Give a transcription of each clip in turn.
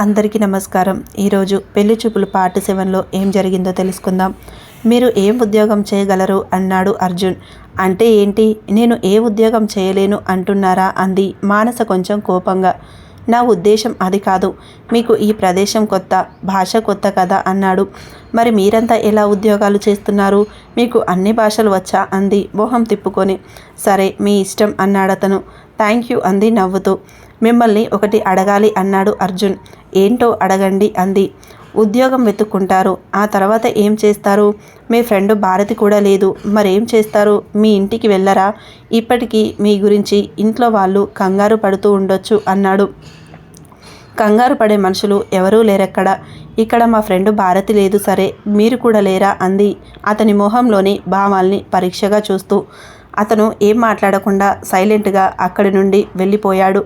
అందరికీ నమస్కారం. ఈరోజు పెళ్ళి చూపులు పార్ట్ సెవెన్లో ఏం జరిగిందో తెలుసుకుందాం. మీరు ఏం ఉద్యోగం చేయగలరు అన్నాడు అర్జున్. అంటే ఏంటి? నేను ఏ ఉద్యోగం చేయలేను అంటున్నారా అంది మానస కొంచెం కోపంగా. నా ఉద్దేశం అది కాదు. మీకు ఈ ప్రదేశం కొత్త భాష కొత్త కదా అన్నాడు. మరి మీరంతా ఎలా ఉద్యోగాలు చేస్తున్నారు? మీకు అన్ని భాషలు వచ్చా అంది మొహం తిప్పుకొని. సరే మీ ఇష్టం అన్నాడతను. థ్యాంక్ యూ అంది నవ్వుతూ. మిమ్మల్ని ఒకటి అడగాలి అన్నాడు అర్జున్. ఏంటో అడగండి అంది. ఉద్యోగం వెతుక్కుంటారు. ఆ తర్వాత ఏం చేస్తారు? మీ ఫ్రెండ్ భారతి కూడా లేదు. మరేం చేస్తారు? మీ ఇంటికి వెళ్ళరా? ఇప్పటికీ మీ గురించి ఇంట్లో వాళ్ళు కంగారు పడుతూ ఉండొచ్చు అన్నాడు. కంగారు పడే మనుషులు ఎవరూ లేరక్కడ? ఇక్కడ మా ఫ్రెండ్ భారతి లేదు సరే మీరు కూడా లేరా? అంది. అతని మొహంలోని భావాల్ని పరీక్షగా చూస్తూ. అతను ఏం మాట్లాడకుండా సైలెంట్గా అక్కడి నుండి వెళ్ళిపోయాడు.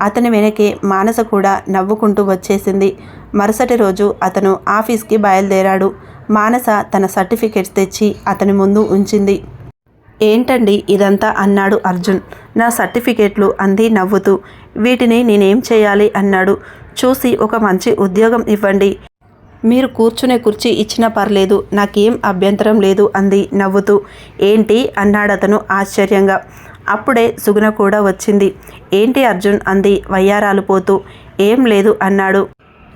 అతని వెనకే మానస కూడా నవ్వుకుంటూ వచ్చేసింది. మరుసటి రోజు అతను ఆఫీస్కి బయలుదేరాడు. మానస తన సర్టిఫికెట్స్ తెచ్చి అతని ముందు ఉంచింది. ఏంటండి ఇదంతా? అన్నాడు అర్జున్. నా సర్టిఫికేట్లు అంది నవ్వుతూ. వీటిని నేనేం చేయాలి? అన్నాడు. చూసి ఒక మంచి ఉద్యోగం ఇవ్వండి. మీరు కూర్చునే కుర్చీ ఇచ్చినా పర్లేదు. నాకేం అభ్యంతరం లేదు అంది నవ్వుతూ. ఏంటి? అన్నాడతను ఆశ్చర్యంగా. అప్పుడే సుగుణ కూడా వచ్చింది. ఏంటి అర్జున్? అంది వయ్యారాలు పోతూ. ఏం లేదు అన్నాడు.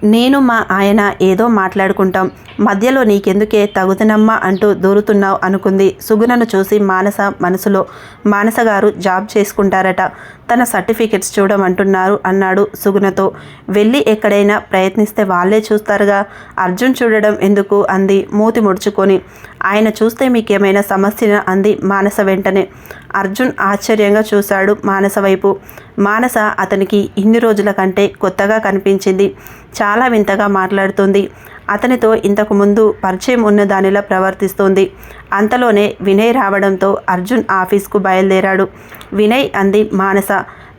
నేను మా ఆయన ఏదో మాట్లాడుకుంటాం. మధ్యలో నీకెందుకే తగుతునమ్మా అంటూ దూరుతున్నావు అనుకుంది. సుగుణను చూసి మానస మనసులో మానస గారు జాబ్ చేసుకుంటారట. తన సర్టిఫికెట్స్ చూడమంటున్నారు అన్నాడు సుగుణతో. వెళ్ళి ఎక్కడైనా ప్రయత్నిస్తే వాళ్ళే చూస్తారుగా. అర్జున్ చూడడం ఎందుకు? అంది మూతి ముడుచుకొని. ఆయన చూస్తే మీకేమైనా సమస్య అంది మానస వెంటనే. అర్జున్ ఆశ్చర్యంగా చూశాడు మానస వైపు. మానస అతనికి ఇన్ని రోజుల కంటే కొత్తగా కనిపించింది. చాలా వింతగా మాట్లాడుతుంది. అతనితో ఇంతకు ముందు పరిచయం ఉన్న దానిలా ప్రవర్తిస్తోంది. అంతలోనే వినయ్ రావడంతో అర్జున్ ఆఫీస్కు బయలుదేరాడు. వినయ్ అంది మానస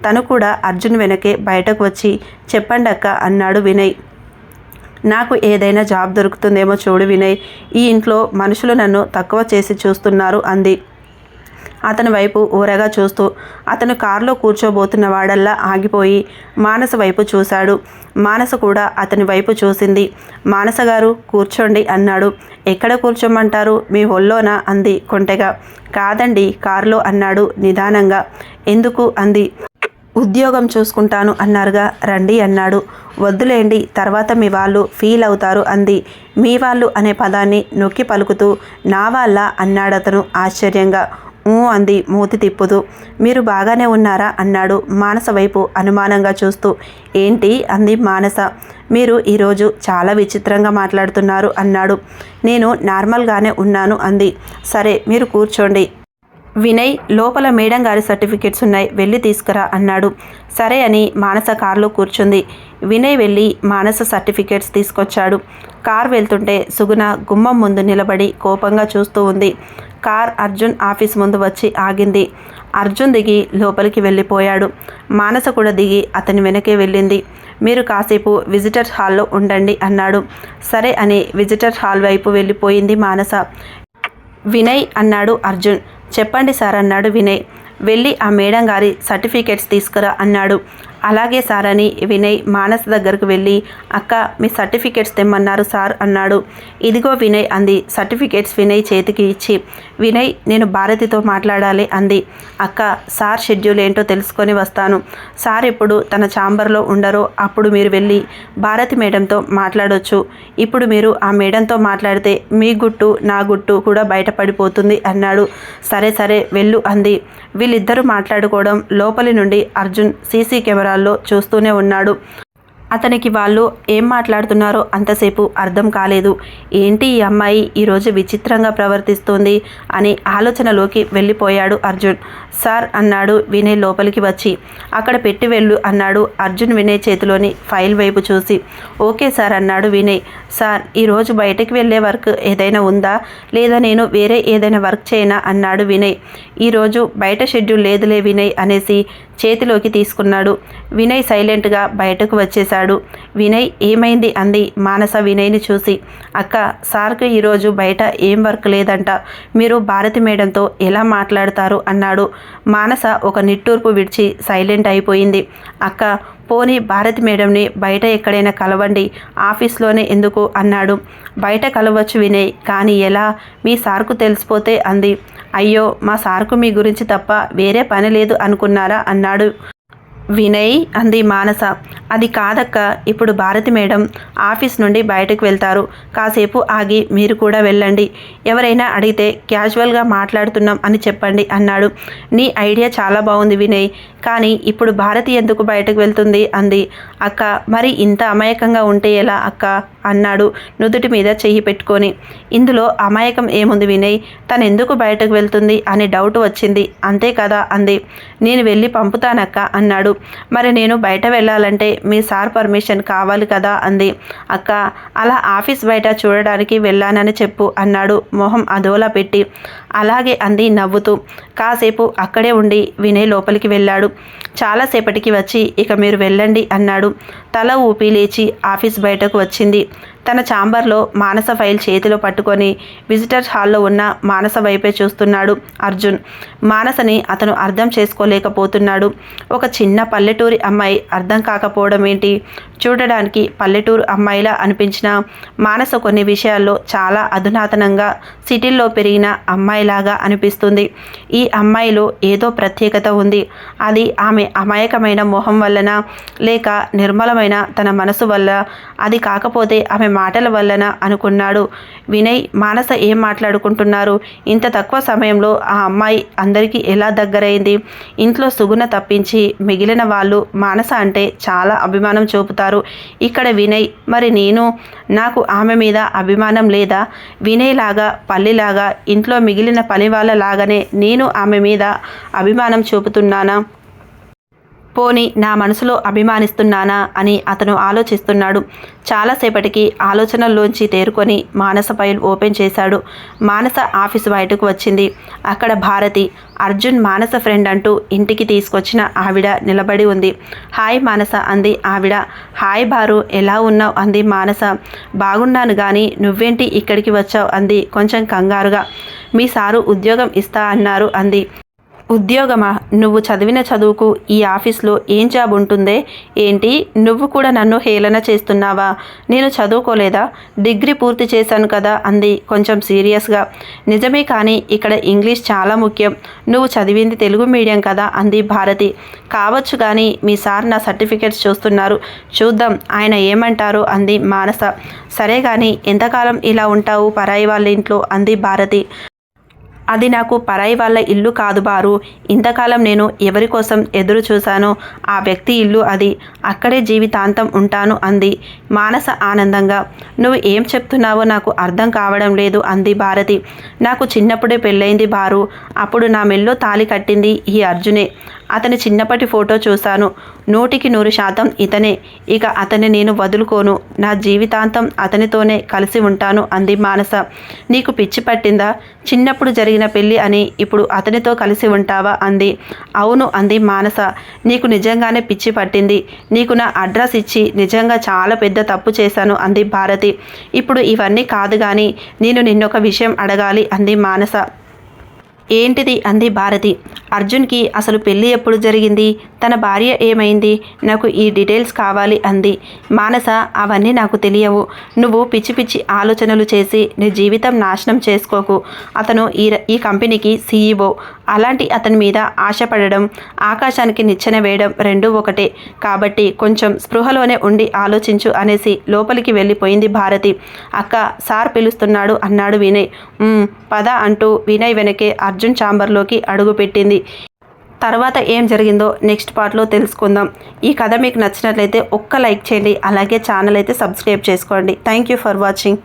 తను కూడా అర్జున్ వెనకే బయటకు వచ్చి చెప్పండక్క అన్నాడు వినయ్. నాకు ఏదైనా జాబ్ దొరుకుతుందేమో చూడు వినయ్. ఈ ఇంట్లో మనుషులు నన్ను తక్కువ చేసి చూస్తున్నారు అంది. అతని వైపు ఊరగా చూస్తూ అతను కారులో కూర్చోబోతున్న వాడల్లా ఆగిపోయి మానస వైపు చూశాడు. మానస కూడా అతని వైపు చూసింది. మానస గారు కూర్చోండి అన్నాడు. ఎక్కడ కూర్చోమంటారు? మీ ఒళ్ళోనా? అంది కొంటెగా. కాదండి కారులో అన్నాడు నిదానంగా. ఎందుకు? అంది. ఉద్యోగం చూసుకుంటాను అన్నారుగా. రండి అన్నాడు. వద్దులేండి తర్వాత మీ వాళ్ళు ఫీల్ అవుతారు అంది. మీ వాళ్ళు అనే పదాన్ని నొక్కి పలుకుతూ నా వాళ్ళ అన్నాడతను ఆశ్చర్యంగా. ఊ అంది మూతి తిప్పుతూ. మీరు బాగానే ఉన్నారా అన్నాడు మానస వైపు అనుమానంగా చూస్తూ. ఏంటి? అంది మానస. మీరు ఈరోజు చాలా విచిత్రంగా మాట్లాడుతున్నారు అన్నాడు. నేను నార్మల్గానే ఉన్నాను అంది. సరే మీరు కూర్చోండి. వినయ్ లోపల మేడం గారి సర్టిఫికెట్స్ ఉన్నాయి వెళ్ళి తీసుకురా అన్నాడు. సరే అని మానస కారులో కూర్చుంది. వినయ్ వెళ్ళి మానస సర్టిఫికెట్స్ తీసుకొచ్చాడు. కార్ వెళ్తుంటే సుగుణ గుమ్మం ముందు నిలబడి కోపంగా చూస్తూ ఉంది. కార్ అర్జున్ ఆఫీస్ ముందు వచ్చి ఆగింది. అర్జున్ దిగి లోపలికి వెళ్ళిపోయాడు. మానస కూడా దిగి అతని వెనకే వెళ్ళింది. మీరు కాసేపు విజిటర్స్ హాల్లో ఉండండి అన్నాడు. సరే అని విజిటర్స్ హాల్ వైపు వెళ్ళిపోయింది మానస. వినయ్ అన్నాడు అర్జున్. చెప్పండి సార్ అన్నాడు వినయ్. వెళ్ళి ఆ మేడం గారి సర్టిఫికేట్స్ తీసుకురా అన్నాడు. అలాగే సార్ అని వినయ్ మానస్ దగ్గరకు వెళ్ళి అక్క మీ సర్టిఫికేట్స్ తెమ్మన్నారు సార్ అన్నాడు. ఇదిగో వినయ్ అంది. సర్టిఫికేట్స్ వినయ్ చేతికి ఇచ్చి వినయ్ నేను భారతితో మాట్లాడాలి అంది. అక్క సార్ షెడ్యూల్ ఏంటో తెలుసుకొని వస్తాను. సార్ ఎప్పుడు తన ఛాంబర్లో ఉండరో అప్పుడు మీరు వెళ్ళి భారతి మేడంతో మాట్లాడొచ్చు. ఇప్పుడు మీరు ఆ మేడంతో మాట్లాడితే మీ గుట్టు నా గుట్టు కూడా బయటపడిపోతుంది అన్నాడు. సరే సరే వెళ్ళు అంది. వీళ్ళిద్దరూ మాట్లాడుకోవడం లోపలి నుండి అర్జున్ సీసీ కెమెరా కెమెరాల్లో చూస్తూనే ఉన్నాడు. అతనికి వాళ్ళు ఏం మాట్లాడుతున్నారో అంతసేపు అర్థం కాలేదు. ఏంటి ఈ అమ్మాయి ఈరోజు విచిత్రంగా ప్రవర్తిస్తుంది అని ఆలోచనలోకి వెళ్ళిపోయాడు అర్జున్. సార్ అన్నాడు వినయ్ లోపలికి వచ్చి. అక్కడ పెట్టి వెళ్ళు అన్నాడు అర్జున్ వినయ్ చేతిలోని ఫైల్ వైపు చూసి. ఓకే సార్ అన్నాడు వినయ్. సార్ ఈరోజు బయటకు వెళ్ళే వర్క్ ఏదైనా ఉందా? లేదా నేను వేరే ఏదైనా వర్క్ చేయనా? అన్నాడు వినయ్. ఈరోజు బయట షెడ్యూల్ లేదులే వినయ్ అనేసి చేతిలోకి తీసుకున్నాడు. వినయ్ సైలెంట్గా బయటకు వచ్చేశాడు. వినయ్ ఏమైంది అంది మానస వినయ్ని చూసి. అక్క సార్కు ఈరోజు బయట ఏం వర్క్ లేదంట. మీరు భారతి మేడంతో ఎలా మాట్లాడతారు అన్నాడు. మానస ఒక నిట్టూర్పు విడిచి సైలెంట్ అయిపోయింది. అక్క పోనీ భారతి మేడంని బయట ఎక్కడైనా కలవండి ఆఫీస్లోనే ఎందుకు? అన్నాడు. బయట కలవచ్చు వినయ్ కానీ ఎలా? మీ సార్కు తెలిసిపోతే అంది. అయ్యో మా సార్కు మీ గురించి తప్ప వేరే పని లేదు అనుకున్నారా? అన్నాడు. వినయ్ అంది మానస. అది కాదక్క ఇప్పుడు భారతి మేడం ఆఫీస్ నుండి బయటకు వెళ్తారు. కాసేపు ఆగి మీరు కూడా వెళ్ళండి. ఎవరైనా అడిగితే క్యాజువల్గా మాట్లాడుతున్నాం అని చెప్పండి అన్నాడు. నీ ఐడియా చాలా బాగుంది వినయ్ కానీ ఇప్పుడు భారతి ఎందుకు బయటకు వెళ్తుంది? అంది. అక్క మరి ఇంత అమాయకంగా ఉంటే ఎలా అక్క? అన్నాడు నుదుటి మీద చెయ్యి పెట్టుకొని. ఇందులో అమాయకం ఏముంది వినయ్? తను ఎందుకు బయటకు వెళ్తుంది అనే డౌట్ వచ్చింది. అంతే కదా అంది. నేను వెళ్ళి పంపుతానక్క అన్నాడు. మరి నేను బయట వెళ్ళాలంటే మీ సార్ పర్మిషన్ కావాలి కదా అంది. అక్క అలా ఆఫీస్ బయట చూడడానికి వెళ్ళానని చెప్పు అన్నాడు మొహం అదోలా పెట్టి. అలాగే అంది నవ్వుతూ. కాసేపు అక్కడే ఉండి వినయ్ లోపలికి వెళ్ళాడు. చాలాసేపటికి వచ్చి ఇక మీరు వెళ్ళండి అన్నాడు. తల ఊపి లేచి ఆఫీస్ బయటకు వచ్చింది. తన ఛాంబర్లో మానస ఫైల్ చేతిలో పట్టుకొని విజిటర్స్ హాల్లో ఉన్న మానస వైపే చూస్తున్నాడు అర్జున్. మానసని అతను అర్థం చేసుకోలేకపోతున్నాడు. ఒక చిన్న పల్లెటూరి అమ్మాయి అర్థం కాకపోవడం ఏంటి? చూడడానికి పల్లెటూరు అమ్మాయిలా అనిపించిన మానస కొన్ని విషయాల్లో చాలా అధునాతనంగా సిటీల్లో పెరిగిన అమ్మాయిలాగా అనిపిస్తుంది. ఈ అమ్మాయిలో ఏదో ప్రత్యేకత ఉంది. అది ఆమె అమాయకమైన మొహం వలన లేక నిర్మలమైన తన మనసు వల్ల? అది కాకపోతే ఆమె మాటల వల్లన అనుకున్నాడు. వినయ్ మానస ఏం మాట్లాడుకుంటున్నారు? ఇంత తక్కువ సమయంలో ఆ అమ్మాయి అందరికీ ఎలా దగ్గరైంది? ఇంట్లో సుగుణ తప్పించి మిగిలిన వాళ్ళు మానస అంటే చాలా అభిమానం చూపుతారు. ఇక్కడ వినయ్ మరి నేను? నాకు ఆమె మీద అభిమానం లేదా? వినయ్ లాగా పల్లిలాగా ఇంట్లో మిగిలిన పని వాళ్ళ లాగానే నేను ఆమె మీద అభిమానం చూపుతున్నానా? పోని నా మనసులో అభిమానిస్తున్నానా అని అతను ఆలోచిస్తున్నాడు. చాలాసేపటికి ఆలోచనల్లోంచి తేరుకొని మానస ఫైల్ ఓపెన్ చేశాడు. మానస ఆఫీసు బయటకు వచ్చింది. అక్కడ భారతి అర్జున్ మానస ఫ్రెండ్ అంటూ ఇంటికి తీసుకొచ్చిన ఆవిడ నిలబడి ఉంది. హాయ్ మానస అంది ఆవిడ. హాయ్ బారు ఎలా ఉన్నావు? అంది మానస. బాగున్నాను కానీ నువ్వేంటి ఇక్కడికి వచ్చావు? అంది కొంచెం కంగారుగా. మీ సారు ఉద్యోగం ఇస్తా అన్నారు అంది. ఉద్యోగమా? నువ్వు చదివిన చదువుకు ఈ ఆఫీస్లో ఏం జాబ్ ఉంటుందే? ఏంటి? నువ్వు కూడా నన్ను హేళన చేస్తున్నావా? నేను చదువుకోలేదా? డిగ్రీ పూర్తి చేశాను కదా అంది కొంచెం సీరియస్గా. నిజమే కానీ ఇక్కడ ఇంగ్లీష్ చాలా ముఖ్యం. నువ్వు చదివింది తెలుగు మీడియం కదా అంది భారతి. కావచ్చు కానీ మీ సార్ నా సర్టిఫికేట్స్ చూస్తున్నారు. చూద్దాం ఆయన ఏమంటారు అంది మానస. సరే కానీ ఎంతకాలం ఇలా ఉంటావు పరాయి వాళ్ళ ఇంట్లో? అంది భారతి. అది నాకు పరాయి వాళ్ళ ఇల్లు కాదు బారు. ఇంతకాలం నేను ఎవరి కోసం ఎదురు చూశానో ఆ వ్యక్తి ఇల్లు అది. అక్కడే జీవితాంతం ఉంటాను అంది. మానస ఆనందంగా నువ్వు ఏం చెప్తున్నావో నాకు అర్థం కావడం లేదు అంది భారతి. నాకు చిన్నప్పుడే పెళ్ళైంది బారు. అప్పుడు నా మెల్లో తాలి కట్టింది ఈ అర్జునే. అతని చిన్నప్పటి ఫోటో చూశాను. నూటికి నూరు శాతం ఇతనే. ఇక అతన్ని నేను వదులుకోను. నా జీవితాంతం అతనితోనే కలిసి ఉంటాను అంది మానస. నీకు పిచ్చి పట్టిందా? చిన్నప్పుడు జరిగిన పెళ్ళి అని ఇప్పుడు అతనితో కలిసి ఉంటావా? అంది. అవును అంది మానస. నీకు నిజంగానే పిచ్చి పట్టింది. నీకు నా అడ్రస్ ఇచ్చి నిజంగా చాలా పెద్ద తప్పు చేశాను అంది భారతి. ఇప్పుడు ఇవన్నీ కాదు కానీ నేను నిన్నొక విషయం అడగాలి అంది మానస. ఏంటిది? అంది భారతి. అర్జున్కి అసలు పెళ్ళి ఎప్పుడు జరిగింది? తన భార్య ఏమైంది? నాకు ఈ డీటెయిల్స్ కావాలి అంది. మానస అవన్నీ నాకు తెలియవు. నువ్వు పిచ్చి పిచ్చి ఆలోచనలు చేసి నీ జీవితం నాశనం చేసుకోకు. అతను ఈ ఈ కంపెనీకి సీఈఓ అలాంటి అతని మీద ఆశపడడం ఆకాశానికి నిచ్చెన వేయడం రెండూ ఒకటే. కాబట్టి కొంచెం స్పృహలోనే ఉండి ఆలోచించు అనేసి లోపలికి వెళ్ళిపోయింది భారతి. అక్క సార్ పిలుస్తున్నాడు అన్నాడు వినయ్. పద అంటూ వినయ్ వెనకే అర్జున్ ఛాంబర్లోకి అడుగుపెట్టింది. తర్వాత ఏం జరిగిందో నెక్స్ట్ పార్ట్లో తెలుసుకుందాం. ఈ కథ మీకు నచ్చినట్లయితే ఒక్క లైక్ చేయండి. అలాగే ఛానల్ అయితే సబ్స్క్రైబ్ చేసుకోండి. Thank you for watching.